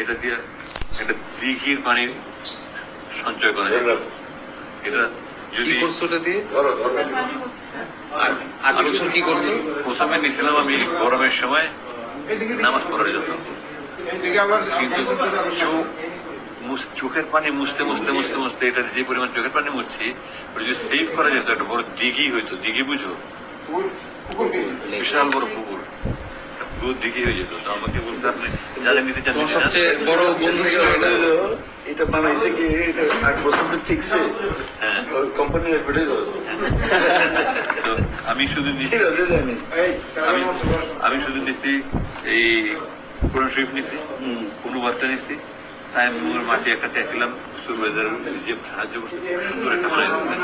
এটা দিয়ে একটা দিঘির পানি সঞ্চয় করা যায়। এটা যদি করছ দিয়ে? আর বছর কি করছ? প্রথমে নিয়েছিলাম আমি গরমের সময় নামাজ পড়ার জন্য। কিন্তু চোখ চোখের পানি মুছতে মুছতে মুছতে মুছতে এটা যে পরিমাণ চোখের পানি মুছছি ওটা যদি সেভ করা যেত একটা বড় দিঘি হইতো। দিঘি বুঝো? বিশাল বড় পুকুর। হয়ে যেত তো আমাকে বলতে আপনি যারা নিতে চান তোমার নিতে চান। সবচেয়ে বড় বন্ধু এটা এটা বানাইছে কি? এটা আট বছর তো ঠিকছে। হ্যাঁ। কোম্পানি অ্যাডভার্টাইজ হবে আমি শুধু জানি। আমি আমি শুধু নিচ্ছি এই কোরআন শরীফ নিচ্ছি কোনো বাচ্চা নিচ্ছি। তাই মাটি একটা চাইছিলাম সুরবাজার যে সাহায্য করছে সুন্দর একটা বানাই দিচ্ছে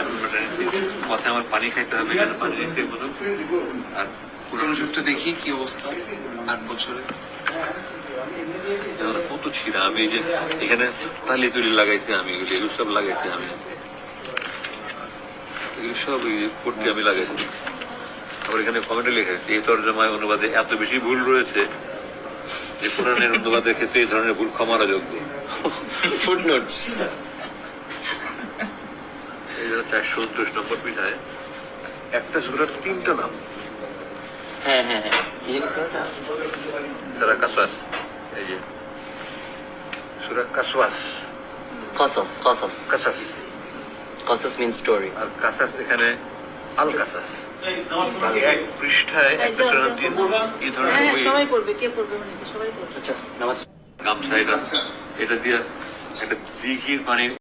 আমি ওটা নিচ্ছি পথে আমার পানি খাইতে হবে এখানে পানি মতো আর পুরনো যুগটা দেখি কি অবস্থা? আট বছরে। কত ছিল আমি যে এখানে তালি তুলি লাগাইছি আমি, এগুলো সব লাগাইছি আমি। এগুলো সব করতে আমি লাগাইছি। আবার এখানে কমেন্টে লেখা আছে, এই তর্জমায় অনুবাদে এত বেশি ভুল রয়েছে যে কোরআনের অনুবাদের ক্ষেত্রে এই ধরনের ভুল ক্ষমার যোগ্য। ফুটনোটস চারশো উনত্রিশ নম্বর পিঠায় একটা সুরার তিনটা নাম। হ্যাঁ হ্যাঁ হ্যাঁ। কি জানি ওটা? সারা এই যে। সুরা কাসওয়াস। কসাস কসাস কাসাস কসাস মিন স্টোরি আর কাসাস এখানে আল কাসাস এক পৃষ্ঠায় একটা সুরার তিন এই ধরনের হ্যাঁ সবাই পড়বে কে পড়বে সবাই পড়বে। আচ্ছা নামাজ। গামছা এটা এটা দিয়ে একটা দিঘির পানি